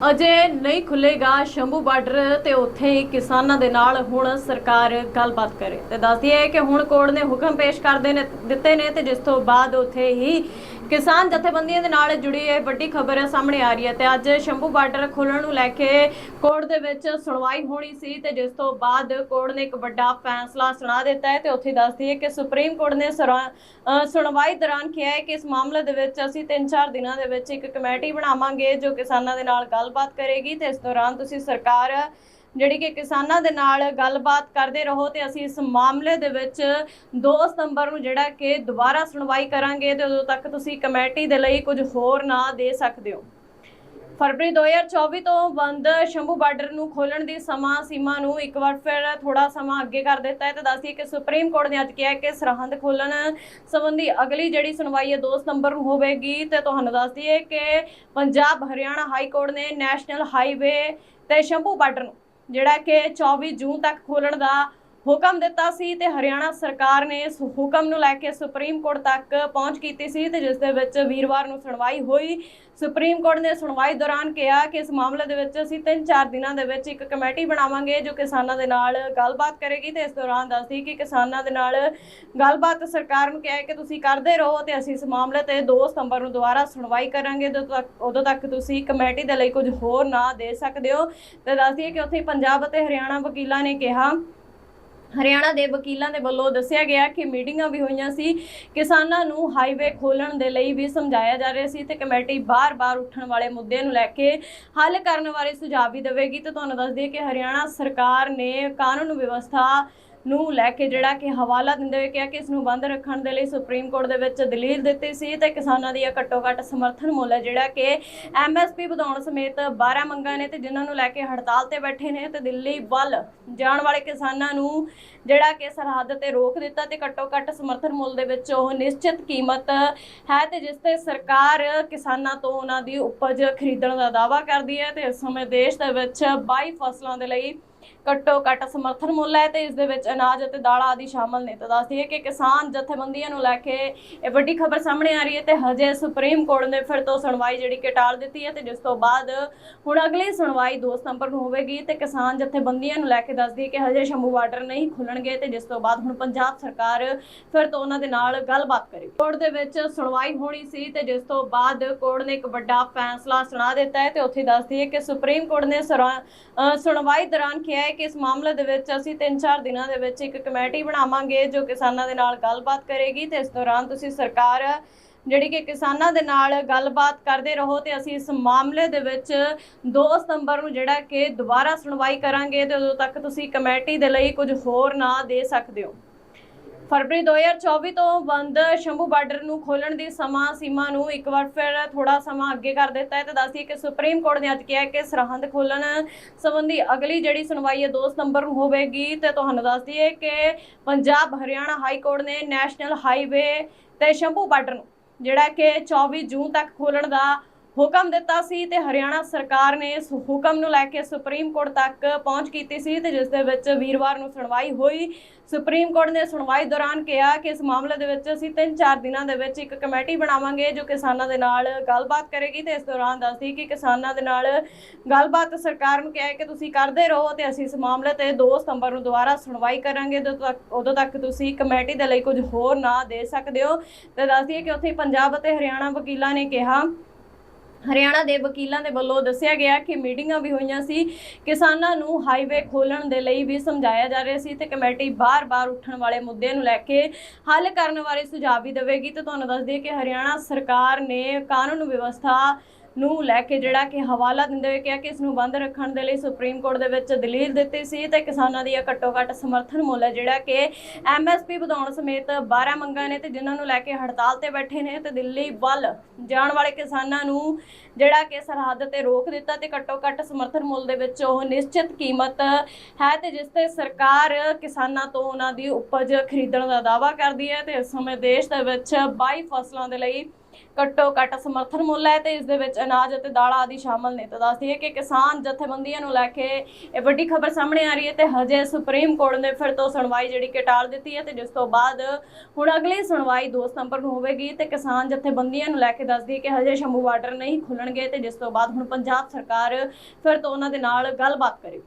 ਅਜੇ ਨਹੀਂ ਖੁੱਲੇਗਾ ਸ਼ੰਭੂ ਬਾਰਡਰ ਤੇ ਉੱਥੇ ਹੀ ਕਿਸਾਨਾਂ ਦੇ ਨਾਲ ਹੁਣ ਸਰਕਾਰ ਗੱਲਬਾਤ ਕਰੇ। ਤੇ ਦੱਸਦੀ ਹੈ ਕਿ ਹੁਣ ਕੋਰਟ ਨੇ ਹੁਕਮ ਪੇਸ਼ ਕਰਦੇ ਨੇ ਦਿੱਤੇ ਨੇ ਤੇ ਜਿਸ ਤੋਂ ਬਾਅਦ ਉੱਥੇ ਹੀ ਕਿਸਾਨ ਜਥੇਬੰਦੀਆਂ ਦੇ ਨਾਲ ਜੁੜੀ ਇਹ ਵੱਡੀ ਖਬਰ ਸਾਹਮਣੇ ਆ ਰਹੀ ਹੈ। ਤੇ ਅੱਜ ਸ਼ੰਭੂ ਬਾਰਡਰ ਖੋਲਣ ਨੂੰ ਲੈ ਕੇ ਕੋਰਟ ਦੇ ਵਿੱਚ ਸੁਣਵਾਈ ਹੋਣੀ ਸੀ ਤੇ ਜਿਸ ਤੋਂ ਬਾਅਦ ਕੋਰਟ ਨੇ ਇੱਕ ਵੱਡਾ ਫੈਸਲਾ ਸੁਣਾ ਦਿੱਤਾ ਹੈ। ਤੇ ਉੱਥੇ ਦੱਸਦੀ ਹੈ ਕਿ ਸੁਪਰੀਮ ਕੋਰਟ ਨੇ ਸੁਰਾ- ਸੁਣਵਾਈ ਦੌਰਾਨ ਕਿਹਾ ਹੈ ਕਿ ਇਸ ਮਾਮਲੇ ਦੇ ਵਿੱਚ ਅਸੀਂ 3-4 ਦਿਨਾਂ ਦੇ ਵਿੱਚ ਇੱਕ ਕਮੇਟੀ ਬਣਾਵਾਂਗੇ ਜੋ ਕਿਸਾਨਾਂ ਦੇ ਨਾਲ ਗੱਲ ਗੱਲਬਾਤ ਕਰੇਗੀ ਤੇ ਇਸ ਦੌਰਾਨ ਤੁਸੀਂ ਸਰਕਾਰ, ਜਿਹੜੀ ਕਿ ਕਿਸਾਨਾਂ ਦੇ ਨਾਲ ਗੱਲਬਾਤ ਕਰਦੇ ਰਹੋ ਤੇ ਅਸੀਂ ਇਸ ਮਾਮਲੇ ਦੇ ਵਿੱਚ 2 ਸਤੰਬਰ ਨੂੰ ਜਿਹੜਾ ਕਿ ਦੁਬਾਰਾ ਸੁਣਵਾਈ ਕਰਾਂਗੇ ਤੇ ਉਦੋਂ ਤੱਕ ਤੁਸੀਂ ਕਮੇਟੀ ਦੇ ਲਈ ਕੁਝ ਹੋਰ ਨਾ ਦੇ ਸਕਦੇ ਹੋ। ਫਰਵਰੀ 2024 ਤੋਂ ਬੰਦ ਸ਼ੰਭੂ ਬਾਰਡਰ ਨੂੰ ਖੋਲਣ ਦੀ ਸਮਾਂ ਸੀਮਾ ਨੂੰ ਇੱਕ ਵਾਰ ਫਿਰ ਥੋੜਾ ਸਮਾਂ ਅੱਗੇ ਕਰ ਦਿੱਤਾ ਹੈ। ਤੇ ਦੱਸਦੀ ਕਿ ਸੁਪਰੀਮ ਕੋਰਟ ਨੇ ਅੱਜ ਕਿਹਾ ਕਿ ਸਰਹੰਦ ਖੋਲਣ ਸੰਬੰਧੀ ਅਗਲੀ ਜਿਹੜੀ ਸੁਣਵਾਈ ਹੈ 2 ਸਤੰਬਰ ਨੂੰ ਹੋਵੇਗੀ। ਤੇ ਤੁਹਾਨੂੰ ਦੱਸਦੀ ਹੈ ਕਿ ਪੰਜਾਬ, ਹਰਿਆਣਾ ਹਾਈ ਕੋਰਟ ਨੇ ਨੈਸ਼ਨਲ ਹਾਈਵੇ ਤੇ ਸ਼ੰਭੂ ਬਾਰਡਰ ਨੂੰ ਜਿਹੜਾ ਕਿ 24 ਜੂਨ ਤੱਕ ਖੋਲਣ ਦਾ ਹੁਕਮ ਦਿੱਤਾ ਸੀ ਤੇ ਹਰਿਆਣਾ ਸਰਕਾਰ ਨੇ ਇਸ ਹੁਕਮ ਨੂੰ ਲੈ ਕੇ ਸੁਪਰੀਮ ਕੋਰਟ ਤੱਕ ਪਹੁੰਚ ਕੀਤੀ ਸੀ ਤੇ ਜਿਸ ਦੇ ਵਿੱਚ ਵੀਰਵਾਰ ਨੂੰ ਸੁਣਵਾਈ ਹੋਈ। ਸੁਪਰੀਮ ਕੋਰਟ ਨੇ ਸੁਣਵਾਈ ਦੌਰਾਨ ਕਿਹਾ ਕਿ ਇਸ ਮਾਮਲੇ ਦੇ ਵਿੱਚ ਅਸੀਂ 3-4 ਦਿਨਾਂ ਦੇ ਵਿੱਚ ਇੱਕ ਕਮੇਟੀ ਬਣਾਵਾਂਗੇ ਜੋ ਕਿਸਾਨਾਂ ਦੇ ਨਾਲ ਗੱਲਬਾਤ ਕਰੇਗੀ ਤੇ ਇਸ ਦੌਰਾਨ ਦੱਸਦੀ ਕਿ ਕਿਸਾਨਾਂ ਦੇ ਨਾਲ ਗੱਲਬਾਤ ਸਰਕਾਰ ਨੂੰ ਕਿਹਾ ਕਿ ਤੁਸੀਂ ਕਰਦੇ ਰਹੋ ਤੇ ਅਸੀਂ ਇਸ ਮਾਮਲੇ ਤੇ 2 ਸਤੰਬਰ ਨੂੰ ਦੁਬਾਰਾ ਸੁਣਵਾਈ ਕਰਾਂਗੇ। ਉਦੋਂ ਤੱਕ ਉਦੋਂ ਤੱਕ ਤੁਸੀਂ ਕਮੇਟੀ ਦੇ ਲਈ ਕੁਝ ਹੋਰ ਨਾ ਦੇ ਸਕਦੇ ਹੋ। ਤੇ ਦੱਸਦੀ ਕਿ ਉੱਥੇ ਪੰਜਾਬ ਅਤੇ ਹਰਿਆਣਾ ਵਕੀਲਾਂ ਨੇ ਕਿਹਾ ਹਰਿਆਣਾ ਦੇ ਵਕੀਲਾਂ ਦੇ ਵੱਲੋਂ ਦੱਸਿਆ ਗਿਆ ਕਿ ਮੀਟਿੰਗਾਂ ਵੀ ਹੋਈਆਂ ਸੀ। ਕਿਸਾਨਾਂ ਨੂੰ ਹਾਈਵੇ ਖੋਲਣ ਦੇ ਲਈ ਵੀ ਸਮਝਾਇਆ ਜਾ ਰਿਹਾ ਸੀ ਤੇ ਕਮੇਟੀ ਬਾਰ-ਬਾਰ ਉੱਠਣ ਵਾਲੇ ਮੁੱਦਿਆਂ ਨੂੰ ਲੈ ਕੇ ਹੱਲ ਕਰਨ ਬਾਰੇ ਸੁਝਾਅ ਵੀ ਦੇਵੇਗੀ। ਤੇ ਤੁਹਾਨੂੰ ਦੱਸ ਦਈਏ ਕਿ ਹਰਿਆਣਾ ਸਰਕਾਰ ਨੇ ਕਾਨੂੰਨ ਵਿਵਸਥਾ ਨੂੰ ਲੈ ਕੇ ਜਿਹੜਾ ਕਿ ਹਵਾਲਾ ਦਿੰਦੇ ਹੋਏ ਕਿਹਾ ਕਿ ਇਸ ਨੂੰ ਬੰਦ ਰੱਖਣ ਦੇ ਲਈ ਸੁਪਰੀਮ ਕੋਰਟ ਦੇ ਵਿੱਚ ਦਲੀਲ ਦਿੱਤੀ ਸੀ ਤੇ ਕਿਸਾਨਾਂ ਦੀ ਘੱਟੋ ਘੱਟ ਸਮਰਥਨ ਮੁੱਲ ਹੈ ਜਿਹੜਾ ਕਿ ਐਮਐਸਪੀ ਵਧਾਉਣ ਸਮੇਤ 12 ਮੰਗਾਂ ਨੇ ਤੇ ਜਿਨ੍ਹਾਂ ਨੂੰ ਲੈ ਕੇ ਹੜਤਾਲ ਤੇ ਬੈਠੇ ਨੇ ਤੇ ਦਿੱਲੀ ਵੱਲ ਜਾਣ ਵਾਲੇ ਕਿਸਾਨਾਂ ਨੂੰ ਜਿਹੜਾ ਕਿ ਸਰਹੱਦ ਤੇ ਰੋਕ ਦਿੱਤਾ ਤੇ ਘੱਟੋ ਘੱਟ ਸਮਰਥਨ ਮੁੱਲ ਦੇ ਵਿੱਚ ਉਹ ਨਿਸ਼ਚਿਤ ਕੀਮਤ ਹੈ ਤੇ ਜਿਸ ਤੇ ਸਰਕਾਰ ਕਿਸਾਨਾਂ ਤੋਂ ਉਹਨਾਂ ਦੀ ਉਪਜ ਖਰੀਦਣ ਦਾ ਦਾਅਵਾ ਕਰਦੀ ਹੈ ਤੇ ਇਸ ਸਮੇਂ ਦੇਸ਼ ਦੇ ਵਿੱਚ 22 ਫਸਲਾਂ ਦੇ ਲਈ ਘੱਟੋ ਘੱਟ ਸਮਰਥਨ ਮੁੱਲ ਹੈ ਤੇ ਇਸ ਦੇ ਵਿੱਚ ਅਨਾਜ ਅਤੇ ਦਾਲਾਂ ਆਦਿ ਸ਼ਾਮਲ ਨੇ। ਤਾਂ ਦੱਸਦੀ ਹੈ ਕਿ ਕਿਸਾਨ ਜਥੇਬੰਦੀਆਂ ਨੂੰ ਲੈ ਕੇ ਇਹ ਵੱਡੀ ਖਬਰ ਸਾਹਮਣੇ ਆ ਰਹੀ ਹੈ ਤੇ ਹਜੇ ਸੁਪਰੀਮ ਕੋਰਟ ਨੇ ਫਿਰ ਤੋਂ ਸੁਣਵਾਈ ਜਿਹੜੀ ਕਿ ਟਾਲ ਦਿੱਤੀ ਹੈ ਤੇ ਜਿਸ ਤੋਂ ਬਾਅਦ ਹੁਣ ਅਗਲੀ ਸੁਣਵਾਈ 2 ਸਤੰਬਰ ਨੂੰ ਹੋਵੇਗੀ ਤੇ ਕਿਸਾਨ ਜਥੇਬੰਦੀਆਂ ਨੂੰ ਲੈ ਕੇ ਦੱਸਦੀ ਹੈ ਕਿ ਹਜੇ ਸ਼ੰਭੂ ਬਾਰਡਰ ਨਹੀਂ ਖੁੱਲਣਗੇ ਤੇ ਜਿਸ ਤੋਂ ਬਾਅਦ ਹੁਣ ਪੰਜਾਬ ਸਰਕਾਰ ਫਿਰ ਤੋਂ ਉਹਨਾਂ ਦੇ ਨਾਲ ਗੱਲਬਾਤ ਕਰੇਗੀ। ਕੋਰਟ ਦੇ ਵਿੱਚ ਸੁਣਵਾਈ ਹੋਣੀ ਸੀ ਤੇ ਜਿਸ ਤੋਂ ਬਾਅਦ ਕੋਰਟ ਨੇ ਇੱਕ ਵੱਡਾ ਫੈਸਲਾ ਸੁਣਾ ਦਿੱਤਾ ਹੈ ਤੇ ਉੱਥੇ ਦੱਸਦੀ ਹੈ ਕਿ ਸੁਪਰੀਮ ਕੋਰਟ ਨੇ ਸੁਰਾ- ਸੁਣਵਾਈ ਦੌਰਾਨ ਕਿਹਾ ਹੈ ਕਿ ਇਸ ਮਾਮਲੇ ਦੇ ਵਿੱਚ ਅਸੀਂ 3-4 ਦਿਨਾਂ ਦੇ ਵਿੱਚ ਇੱਕ ਕਮੇਟੀ ਬਣਾਵਾਂਗੇ ਜੋ ਕਿਸਾਨਾਂ ਦੇ ਨਾਲ ਗੱਲਬਾਤ ਕਰੇਗੀ ਤੇ ਇਸ ਦੌਰਾਨ ਤੁਸੀਂ ਸਰਕਾਰ, ਜਿਹੜੀ ਕਿ ਕਿਸਾਨਾਂ ਦੇ ਨਾਲ ਗੱਲਬਾਤ ਕਰਦੇ ਰਹੋ ਤੇ ਅਸੀਂ ਇਸ ਮਾਮਲੇ ਦੇ ਵਿੱਚ 2 ਸਤੰਬਰ ਨੂੰ ਜਿਹੜਾ ਕਿ ਦੁਬਾਰਾ ਸੁਣਵਾਈ ਕਰਾਂਗੇ ਤੇ ਉਦੋਂ ਤੱਕ ਤੁਸੀਂ ਕਮੇਟੀ ਦੇ ਲਈ ਕੁਝ ਹੋਰ ਨਾ ਦੇ ਸਕਦੇ ਹੋ। ਫਰਵਰੀ 2024 ਤੋਂ ਬੰਦ ਸ਼ੰਭੂ ਬਾਰਡਰ ਨੂੰ ਖੋਲਣ ਦੀ ਸਮਾਂ ਸੀਮਾ ਨੂੰ ਇੱਕ ਵਾਰ ਫਿਰ ਥੋੜਾ ਸਮਾਂ ਅੱਗੇ ਕਰ ਦਿੱਤਾ ਹੈ। ਤੇ ਦੱਸਦੀ ਕਿ ਸੁਪਰੀਮ ਕੋਰਟ ਨੇ ਅੱਜ ਕਿਹਾ ਕਿ ਸਰਹੰਦ ਖੋਲਣ ਸੰਬੰਧੀ ਅਗਲੀ ਜਿਹੜੀ ਸੁਣਵਾਈ ਹੈ 2 ਸਤੰਬਰ ਨੂੰ ਹੋਵੇਗੀ। ਤੇ ਤੁਹਾਨੂੰ ਦੱਸਦੀ ਹੈ ਕਿ ਪੰਜਾਬ, ਹਰਿਆਣਾ ਹਾਈ ਕੋਰਟ ਨੇ ਨੈਸ਼ਨਲ ਹਾਈਵੇ ਤੇ ਸ਼ੰਭੂ ਬਾਰਡਰ ਨੂੰ ਜਿਹੜਾ ਕਿ 24 ਜੂਨ ਤੱਕ ਖੋਲਣ ਦਾ ਹੁਕਮ ਦਿੱਤਾ ਸੀ ਤੇ ਹਰਿਆਣਾ ਸਰਕਾਰ ਨੇ ਇਸ ਹੁਕਮ ਨੂੰ ਲੈ ਕੇ ਸੁਪਰੀਮ ਕੋਰਟ ਤੱਕ ਪਹੁੰਚ ਕੀਤੀ ਸੀ ਤੇ ਜਿਸ ਦੇ ਵਿੱਚ ਵੀਰਵਾਰ ਨੂੰ ਸੁਣਵਾਈ ਹੋਈ। ਸੁਪਰੀਮ ਕੋਰਟ ਨੇ ਸੁਣਵਾਈ ਦੌਰਾਨ ਕਿਹਾ ਕਿ ਇਸ ਮਾਮਲੇ ਦੇ ਵਿੱਚ ਅਸੀਂ 3-4 ਦਿਨਾਂ ਦੇ ਵਿੱਚ ਇੱਕ ਕਮੇਟੀ ਬਣਾਵਾਂਗੇ ਜੋ ਕਿਸਾਨਾਂ ਦੇ ਨਾਲ ਗੱਲਬਾਤ ਕਰੇਗੀ ਤੇ ਇਸ ਦੌਰਾਨ ਦੱਸਦੀ ਕਿ ਕਿਸਾਨਾਂ ਦੇ ਨਾਲ ਗੱਲਬਾਤ ਸਰਕਾਰ ਨੂੰ ਕਿਹਾ ਕਿ ਤੁਸੀਂ ਕਰਦੇ ਰਹੋ ਤੇ ਅਸੀਂ ਇਸ ਮਾਮਲੇ ਤੇ 2 ਸਤੰਬਰ ਨੂੰ ਦੁਬਾਰਾ ਸੁਣਵਾਈ ਕਰਾਂਗੇ। ਉਦੋਂ ਤੱਕ ਉਦੋਂ ਤੱਕ ਤੁਸੀਂ ਕਮੇਟੀ ਦੇ ਲਈ ਕੁਝ ਹੋਰ ਨਾ ਦੇ ਸਕਦੇ ਹੋ। ਤੇ ਦੱਸਦੀ ਹੈ ਕਿ ਉੱਥੇ ਪੰਜਾਬ ਅਤੇ ਹਰਿਆਣਾ ਵਕੀਲਾਂ ਨੇ ਕਿਹਾ ਹਰਿਆਣਾ ਦੇ ਵਕੀਲਾਂ ਦੇ ਵੱਲੋਂ ਦੱਸਿਆ ਗਿਆ ਕਿ ਮੀਟਿੰਗਾਂ ਵੀ ਹੋਈਆਂ ਸੀ। ਕਿਸਾਨਾਂ ਨੂੰ ਹਾਈਵੇ ਖੋਲਣ ਦੇ ਲਈ ਵੀ ਸਮਝਾਇਆ ਜਾ ਰਿਹਾ ਸੀ ਤੇ ਕਮੇਟੀ ਬਾਰ-ਬਾਰ ਉੱਠਣ ਵਾਲੇ ਮੁੱਦੇ ਨੂੰ ਲੈ ਕੇ ਹੱਲ ਕਰਨ ਬਾਰੇ ਸੁਝਾਅ ਵੀ ਦੇਵੇਗੀ। ਤੇ ਤੁਹਾਨੂੰ ਦੱਸ ਦਈਏ ਕਿ ਹਰਿਆਣਾ ਸਰਕਾਰ ਨੇ ਕਾਨੂੰਨ ਵਿਵਸਥਾ ਨੂੰ ਲੈ ਕੇ ਜਿਹੜਾ ਕਿ ਹਵਾਲਾ ਦਿੰਦੇ ਹੋਏ ਕਿਹਾ ਕਿ ਇਸ ਨੂੰ ਬੰਦ ਰੱਖਣ ਦੇ ਲਈ ਸੁਪਰੀਮ ਕੋਰਟ ਦੇ ਵਿੱਚ ਦਲੀਲ ਦਿੱਤੀ ਸੀ ਤੇ ਕਿਸਾਨਾਂ ਦੀ ਘੱਟੋ ਘੱਟ ਸਮਰਥਨ ਮੁੱਲ ਹੈ ਜਿਹੜਾ ਕਿ ਐਮਐਸਪੀ ਵਧਾਉਣ ਸਮੇਤ 12 ਮੰਗਾਂ ਨੇ ਤੇ ਜਿਨ੍ਹਾਂ ਨੂੰ ਲੈ ਕੇ ਹੜਤਾਲ ਤੇ ਬੈਠੇ ਨੇ ਤੇ ਦਿੱਲੀ ਵੱਲ ਜਾਣ ਵਾਲੇ ਕਿਸਾਨਾਂ ਨੂੰ ਜਿਹੜਾ ਕਿ ਸਰਹੱਦ ਤੇ ਰੋਕ ਦਿੱਤਾ ਤੇ ਘੱਟੋ ਘੱਟ ਸਮਰਥਨ ਮੁੱਲ ਦੇ ਵਿੱਚ ਉਹ ਨਿਸ਼ਚਿਤ ਕੀਮਤ ਹੈ ਤੇ ਜਿਸ ਤੇ ਸਰਕਾਰ ਕਿਸਾਨਾਂ ਤੋਂ ਉਹਨਾਂ ਦੀ ਉਪਜ ਖਰੀਦਣ ਦਾ ਦਾਅਵਾ ਕਰਦੀ ਹੈ ਤੇ ਇਸ ਸਮੇਂ ਦੇਸ਼ ਦੇ ਵਿੱਚ 22 ਫਸਲਾਂ ਦੇ ਲਈ ਘੱਟੋ ਘੱਟ ਸਮਰਥਨ ਮੁੱਲ ਹੈ ਤੇ ਇਸ ਦੇ ਵਿੱਚ ਅਨਾਜ ਅਤੇ ਦਾਲਾਂ ਆਦਿ ਸ਼ਾਮਲ ਨੇ। ਤਾਂ ਦੱਸਦੀ ਹੈ ਕਿ ਕਿਸਾਨ ਜਥੇਬੰਦੀਆਂ ਨੂੰ ਲੈ ਕੇ ਇਹ ਵੱਡੀ ਖਬਰ ਸਾਹਮਣੇ ਆ ਰਹੀ ਹੈ ਤੇ ਹਜੇ ਸੁਪਰੀਮ ਕੋਰਟ ਨੇ ਫਿਰ ਤੋਂ ਸੁਣਵਾਈ ਜਿਹੜੀ ਕਿ ਟਾਲ ਦਿੱਤੀ ਹੈ ਤੇ ਜਿਸ ਤੋਂ ਬਾਅਦ ਹੁਣ ਅਗਲੀ ਸੁਣਵਾਈ 2 ਸਤੰਬਰ ਨੂੰ ਹੋਵੇਗੀ ਤੇ ਕਿਸਾਨ ਜਥੇਬੰਦੀਆਂ ਨੂੰ ਲੈ ਕੇ ਦੱਸਦੀ ਹੈ ਕਿ ਹਜੇ ਸ਼ੰਭੂ ਬਾਰਡਰ ਨਹੀਂ ਖੁੱਲਣਗੇ ਤੇ ਜਿਸ ਤੋਂ ਬਾਅਦ ਹੁਣ ਪੰਜਾਬ ਸਰਕਾਰ ਫਿਰ ਤੋਂ ਉਹਨਾਂ ਦੇ ਨਾਲ ਗੱਲਬਾਤ ਕਰੇਗੀ।